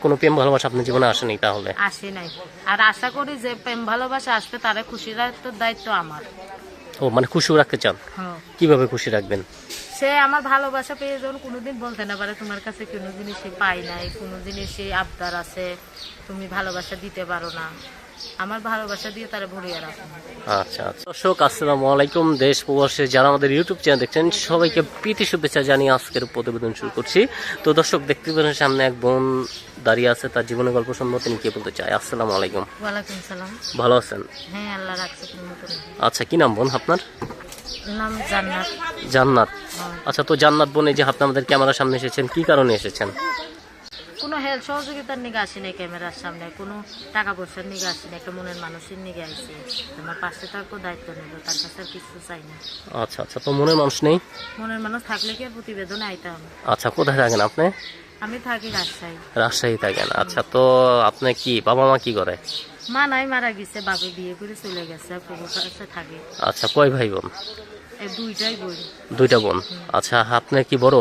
কোনো প্রেম ভালোবাসা আপনার জীবনে আসেনি তাহলে? আসে নাই। আর আশা করি যে প্রেম ভালোবাসা আসবে তারা খুশি রাখার দায়িত্ব আমার। ও মানে খুশি রাখতে চান? হ্যাঁ। কীভাবে খুশি রাখবেন? সে আমার ভালোবাসা পেয়ে যখন কোনোদিন বলতে না পারে তোমার কাছে কোনো জিনিসই পাই নাই কোনো জিনিসই আবদার আছে তুমি ভালোবাসা দিতে পারো না। আমার ভালোবাসা দিয়ে তারা ভরিয়ে রাখো। আচ্ছা আচ্ছা। দর্শক আসসালামু আলাইকুম। দেশ প্রবাসে যারা আমাদের ইউটিউব চ্যানেল দেখছেন সবাইকে প্রীতি শুভেচ্ছা জানিয়ে আজকের প্রতিবেদন শুরু করছি। তো দর্শক দেখতে পারেন সামনে এক বোন দাঁড়িয়ে আছে তার জীবনের গল্প শুনব। তিনি কে বলতে চায়? আসসালামু আলাইকুম। ওয়ালাইকুম সালাম। ভালো আছেন? হ্যাঁ আল্লাহ রাখছে আচ্ছা কি নাম বোন আপনার? নাম জান্নাত। জান্নাত। হ্যাঁ। আচ্ছা তো জান্নাত বোন এই যে আপনি আমাদের ক্যামেরার সামনে এসেছেন কি কারণে এসেছেন? কোনো হেল্প সহযোগিতার নিগে আসি নাই ক্যামেরার সামনে কোনো টাকা পয়সার নিগে আসি না একটা মনের মানুষের নিগে আইছি তোমার পাশে থাকব দায়িত্ব নেব তার কাছে কিছু চাই না। আচ্ছা আচ্ছা তো মনের মানুষ নেই? মনের মানুষ থাকলে কি প্রতিবেদনে আইতাম আচ্ছা কোথায় থাকেন আপনি? আমি থাকি রাজশাহী। রাজশাহী থাকেন। আচ্ছা তো আপনি কি বাবা মা কি করে? মা নাই মারা গেছে বাপে বিয়ে করে চলে গেছে কাছে থাকে। আচ্ছা কয় ভাই বোন? এই দুইটাই বই দুইটা বোন। আচ্ছা আপনি কি বড়?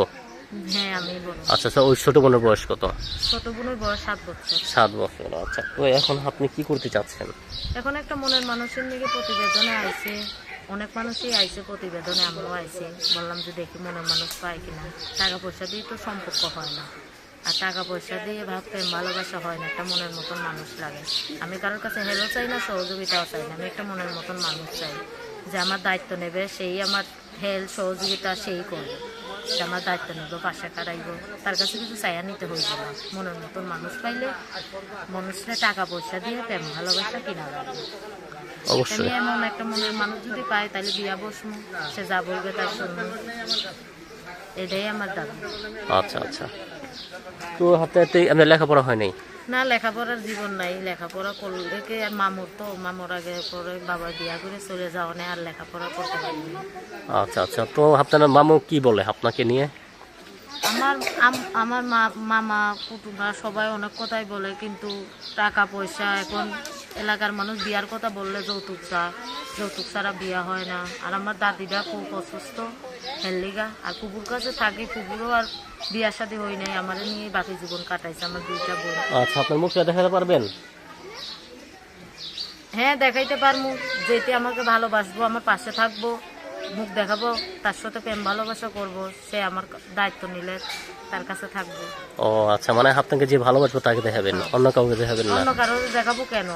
হ্যাঁ আমি বড় আচ্ছা আচ্ছা ওই ছোট বোনের বয়স কত? ছোট বোনের বয়স সাত বছর। সাত বছর আচ্ছা। তো এখন আপনি কি করতে চাচ্ছেন? এখন একটা মনের মানুষের প্রতিবেদনে আইছে অনেক মানুষই আইছে প্রতিবেদনে আমরাও আইছি বললাম যে দেখি মনের মানুষ কিনা। টাকা পয়সা দিয়ে তো সম্পর্ক হয় না। আর টাকা পয়সা দিয়ে ভাব প্রেম ভালোবাসা হয় না একটা মনের মতন মানুষ লাগে। আমি কারোর কাছে হেলো চাই না সহযোগিতাও চাই না আমি একটা মনের মতন মানুষ চাই। যে আমার দায়িত্ব নেবে সেই আমার হেল্প সহযোগিতা সেই করবে। আমার দায়িত্ব নেব পাশে কাটাইব তার কাছে কিছু চাইয়া নিতে হইব না। মনের মতন মানুষ পাইলে মানুষরা টাকা পয়সা দিয়ে প্রেম ভালোবাসা কিনা লাগবে অবশ্যই। এমন একটা মনের মানুষ যদি পাই তাহলে বিয়া বসবো। সে যা বলবে তার শুনব। এটাই আমার দাবি। আচ্ছা আচ্ছা। তো হাতে হাতে আপনার লেখাপড়া হয় নাই? না লেখাপড়ার জীবন নাই। লেখাপড়া করলে আর মামুর তো মামুর আগে পরে বাবা বিয়া করে চলে যাওয়া নেই আর লেখাপড়া করতে পারিনি আচ্ছা আচ্ছা। তো আপনার মামু কি বলে আপনাকে নিয়ে? আমার আম- আমার মা মামা কুটুমা সবাই অনেক কথাই বলে কিন্তু টাকা পয়সা এখন এলাকার মানুষ বিয়ার কথা বললে যৌতুক চা যৌতুক ছাড়া বিয়া হয় না। আর আমার দাদিরা খুব অসুস্থ হেললিগা আর কুকুর কাছে থাকি কুকুরও আর বিয়ার সাথে হই নাই। আমার নিয়ে বাকি জীবন কাটাইছে আমার দুইটা বোন। আচ্ছা আপনার মুখটা দেখাতে পারবেন? হ্যাঁ দেখাইতে পারব যেতে আমাকে ভালোবাসবো আমার পাশে থাকব। মুখ দেখাবো তার সাথে প্রেম ভালোবাসা করব সে আমার দায়িত্ব নিলে তার কাছে থাকব। ও আচ্ছা মানে আপনাকে যে ভালোবাসবো তাকে দেখাবেন অন্য কাউকে দেখাবেন না? অন্য কারোর দেখাবো কেন?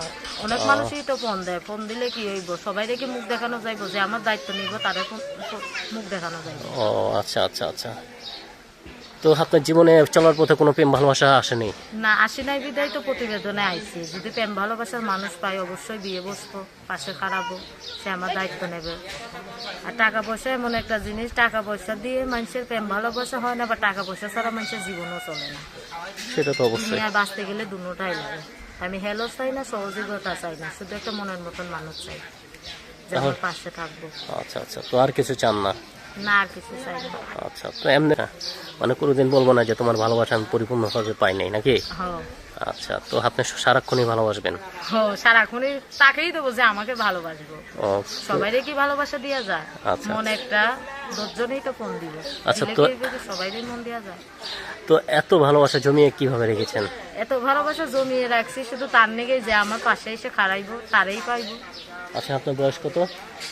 অনেক মানুষই তো ফোন দেয় ফোন দিলে কি হইব? সবাই দেখে মুখ দেখানো যাইবো যে আমার দায়িত্ব নিব তারে মুখ দেখানো যাইব। ও আচ্ছা আচ্ছা আচ্ছা। তো আপনার জীবনে চলার পথে কোনো প্রেম ভালোবাসা আসেনি? না আসি নাই বিদায় তো প্রতিবেদনে আইছি। যদি প্রেম ভালোবাসার মানুষ পাই অবশ্যই বিয়ে বসবো পাশে খারাপো সে আমার দায়িত্ব নেবে। আর টাকা পয়সা এমন একটা জিনিস টাকা পয়সা দিয়ে মানুষের প্রেম ভালোবাসা হয় না বা টাকা পয়সা ছাড়া মানুষের জীবনও চলে না। সেটা তো অবশ্যই। বাঁচতে গেলে দুটাই লাগে। আমি হেলো চাই না সহযোগিতা চাই না শুধু একটা মনের মতন মানুষ চাই। যে আমার পাশে থাকব। আচ্ছা আচ্ছা তো আর কিছু চান না? না আর কিছু চাই না। আচ্ছা তো এমনি না মানে কোনোদিন বলব না যে তোমার ভালোবাসা আমি পরিপূর্ণভাবে পাই নাই নাকি? আচ্ছা তো আপনি সারাক্ষণই ভালোবাসবেন? সারাক্ষণই তাকেই দেবো যে আমাকে ভালোবাসবো। সবাইরে কি ভালোবাসা দিয়া যায়? আচ্ছা, মন একটা দশজনেই তো ফোন দিব। আচ্ছা, তো-? সবাইরই মন দেওয়া যায়? তো এত ভালোবাসা জমিয়ে কীভাবে রেখেছেন? এত ভালোবাসা জমিয়ে রাখছি শুধু তার নেগেই যে আমার পাশে এসে খাড়াইবো তারই পাইবো। আচ্ছা আপনার বয়স কত?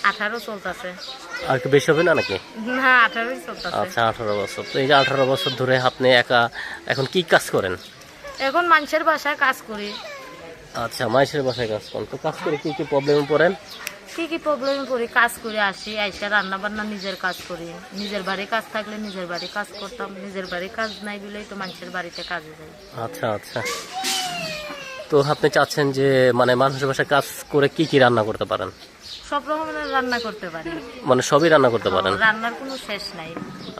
আঠারো চলতেছে। আর একটু বেশি হবে না নাকি? না আঠারোই চলতেছে। আচ্ছা আঠারো বছর। তো এই যে আঠারো বছর ধরে আপনি একা এখন কি কাজ করেন? এখন মানুষের বাসায় কাজ করি। আচ্ছা মাইসের বাসায় কাজ করেন। তো কাজ করে কি কি প্রবলেমে পড়েন? কি কি প্রবলেমে পড়ি? কাজ করে আসি আইসা রান্না বান্না নিজের কাজ করি। নিজের বাড়ি কাজ থাকলে নিজের বাড়ি কাজ করতাম। নিজের বাড়ি কাজ নাই বলেই তো মানুষের বাড়িতে কাজে যাই। আচ্ছা আচ্ছা। তো আপনি চাচ্ছেন যে মানে মানুষের বাসায় কাজ করে কি কি রান্না করতে পারেন? সব রকমের রান্না করতে পারি। মানে সবই রান্না করতে পারেন? রান্নার কোনো শেষ নাই।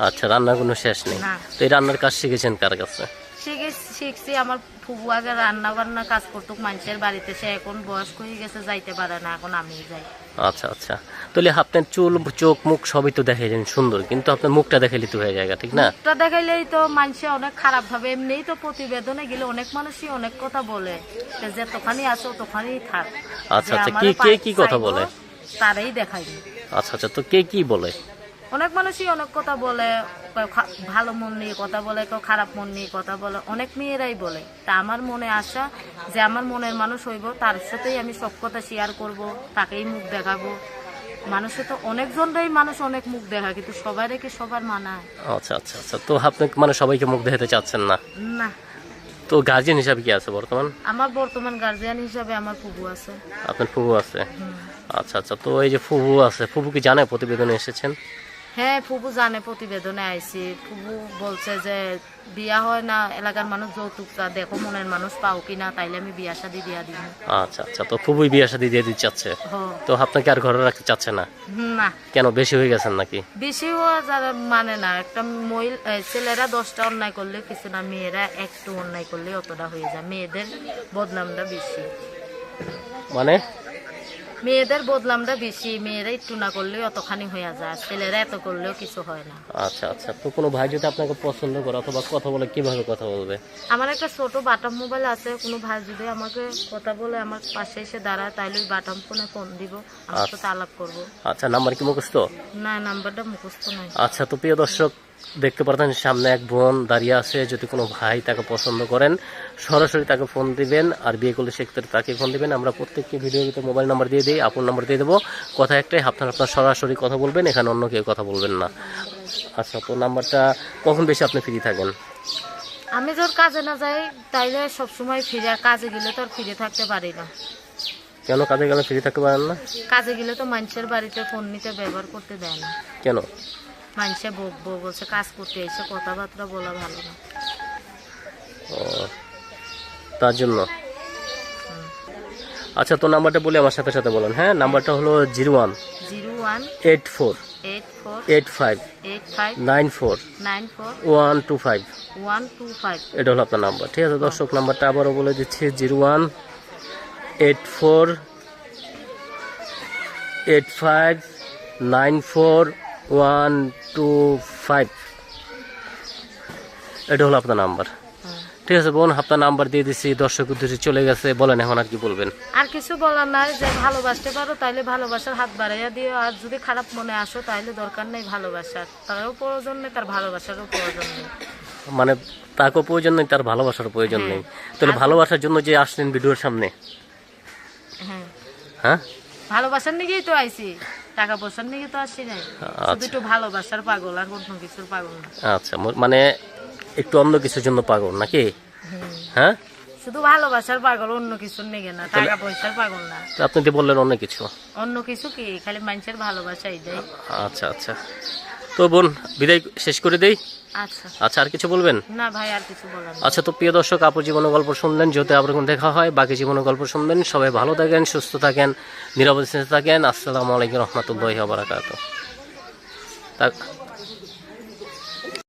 আচ্ছা রান্নার কোনো শেষ নেই। তো এই রান্নার কাজ শিখেছেন কার কাছে? শিখে শিখছি আমার ফুবু আগে রান্না বান্না কাজ করতো মানুষের বাড়িতে সে এখন বয়স্ক হয়ে গেছে যাইতে পারে না এখন আমি যাই। আচ্ছা আচ্ছা। তাহলে আপনার চুল চোখ মুখ সবই তো দেখাইলেন সুন্দর। কিন্তু আপনার মুখটা দেখাইলে তো হয়ে যায় ঠিক না? মুখটা দেখাইলেই তো মানুষে অনেক খারাপ ভাবে এমনিই তো প্রতিবেদনে গেলে অনেক মানুষই অনেক কথা বলে যে যেতখানি আছো তখানেই থাক। আচ্ছা আচ্ছা। কে কে কি কথা বলে? তারাই দেখাইনি আচ্ছা আচ্ছা তো কে কি বলে? অনেক মানুষই অনেক কথা বলে কেউ ভালো মন নিয়ে কথা বলে কেউ খারাপ মন নিয়ে কথা বলে অনেক মেয়েরাই বলে। তা আমার মনে আশা যে আমার মনের মানুষ হইব তার সাথেই আমি সব কথা শেয়ার করব তাকেই মুখ দেখাবো। মানুষে তো অনেকজনরাই মানুষ অনেক মুখ দেখায় কিন্তু সবাই কি সবার মানায় আচ্ছা আচ্ছা আচ্ছা তো আপনি মানে সবাইকে মুখ দেখাতে চাচ্ছেন না? না। তো গার্জিয়ান হিসাবে কি আছে বর্তমান? আমার বর্তমান গার্জিয়ান হিসাবে আমার ফুবু আছে। আপনার ফুবু আছে। আচ্ছা আচ্ছা তো এই যে ফুবু আছে ফুবু কি জানে প্রতিবেদনে এসেছেন? হ্যাঁ ফুবু জানে প্রতিবেদনে আইছি ফুবু বলছে যে বিয়া হয় না এলাকার মানুষ যৌতুক চা দেখো মনের মানুষ পাও কিনা তাইলে আমি বিয়া শাদি দিয়া দিব। আচ্ছা আচ্ছা তো ফুবুই বিয়া শাদি দিয়ে দিতে চাচ্ছে। তো আপনাকে আর ঘরে রাখতে চাচ্ছে না? না। কেন বেশি হয়ে গেছেন নাকি? বেশি হওয়া যারা মানে না একটা মহিলা ছেলেরা দশটা অন্যায় করলে কিছু না মেয়েরা একটু অন্যায় করলে অতটা হয়ে যায়। মেয়েদের বদনামটা বেশি। মানে? মেয়েদের বদলামটা বেশি মেয়েরা একটু না করলে অতখানি হয়ে যায় ছেলেরা এত করলেও কিছু হয় না। আচ্ছা আচ্ছা তো কোনো ভাই যদি আপনাকে পছন্দ করে অথবা কথা বলে কীভাবে কথা বলবে? আমার একটা ছোট বাটাম মোবাইল আছে কোনো ভাই যদি আমাকে কথা বলে আমার পাশে এসে দাঁড়ায় তাইলে ওই বাটাম ফোনে ফোন দিব আমার সাথে আলাপ করব। আচ্ছা নাম্বার কি মুখস্থ? না নাম্বারটা মুখস্থ নয় আচ্ছা তো প্রিয় দর্শক দেখতে পারতেন সামনে এক বোন দাঁড়িয়ে আছে যদি কোনো ভাই তাকে পছন্দ করেন সরাসরি তাকে ফোন দিবেন আর বিয়ে করলে সেক্ষেত্রে তাকে ফোন দিবেন। আমরা প্রত্যেকটি ভিডিওতে মোবাইল নাম্বার দিয়ে দিই আপন নাম্বার দিয়ে দেবো। কথা একটাই আপনার আপনার সরাসরি কথা বলবেন এখানে অন্য কেউ কথা বলবেন না। আচ্ছা তো নাম্বারটা কখন বেশি আপনি ফ্রি থাকেন? আমি যখন কাজে না যাই তাইলে সবসময় ফিরে কাজে গেলে তো আর ফিরে থাকতে পারি না। কেন কাজে গেলে ফ্রি থাকতে পারেন না? কাজে গেলে তো মানুষের বাড়িতে ফোন নিতে ব্যবহার করতে দেয় না। কেন? মানুষে বকবো বলছে কাজ করতে এসে কথাবার্তা বলা ভালো না। তার জন্য? আচ্ছা তো নাম্বারটা বলে আমার সাথে সাথে বলেন। হ্যাঁ নাম্বারটা হলো zero one. Zero one eight four. Eight four eight five. Eight five nine four. Nine four one two five. One two five. এটা হলো আপনার নাম্বার ঠিক আছে? দর্শক নাম্বারটা আবারও বলে দিচ্ছি zero one eight four eight five nine four one two five. এটা হলো আপনার নাম্বার। ঠিক আছে বোন আপনার নাম্বার দিয়ে দিচ্ছি দর্শক উদ্দেশ্যে চলে গেছে। বলেন এখন আর কি বলবেন। আর কিছু বলার নাই যে ভালোবাসতে পারো তাইলে ভালোবাসার হাত বাড়াইয়া দিও আর যদি খারাপ মনে আসো তাইলে দরকার নেই ভালোবাসার। তারও প্রয়োজন নেই তার ভালোবাসারও প্রয়োজন নেই। মানে তাকেও প্রয়োজন নেই তার ভালোবাসার প্রয়োজন নেই। তাহলে ভালোবাসার জন্য যে আসলেন ভিডিওর সামনে। হ্যাঁ। হ্যাঁ? ভালোবাসার নিয়েই তো আইছি। টাকা পয়সার নিয়ে তো আসি নাই। শুধু একটু ভালোবাসার পাগল আর অন্য কিছুর পাগল না। আচ্ছা মানে একটু অন্য কিছুর জন্য পাগল নাকি? হ্যাঁ? শুধু ভালোবাসার পাগল অন্য কিছুর নিয়ে না টাকা পয়সার পাগল না। আপনি তো বললেন অন্য কিছু। অন্য কিছু কি? খালি মানুষের ভালোবাসাই যায় আচ্ছা আচ্ছা। তো বোন বিদায় শেষ করে দেই? আচ্ছা। আচ্ছা আর কিছু বলবেন? না ভাই আর কিছু বলার আচ্ছা তো প্রিয় দর্শক আপুর জীবন গল্প শুনলেন যদি আবার কোনো দেখা হয় বাকি জীবন গল্প শুনবেন সবাই ভালো থাকেন সুস্থ থাকেন নিরাপদে থাকেন। আসসালামু আলাইকুম রহমতুল্লাহ বারাকাত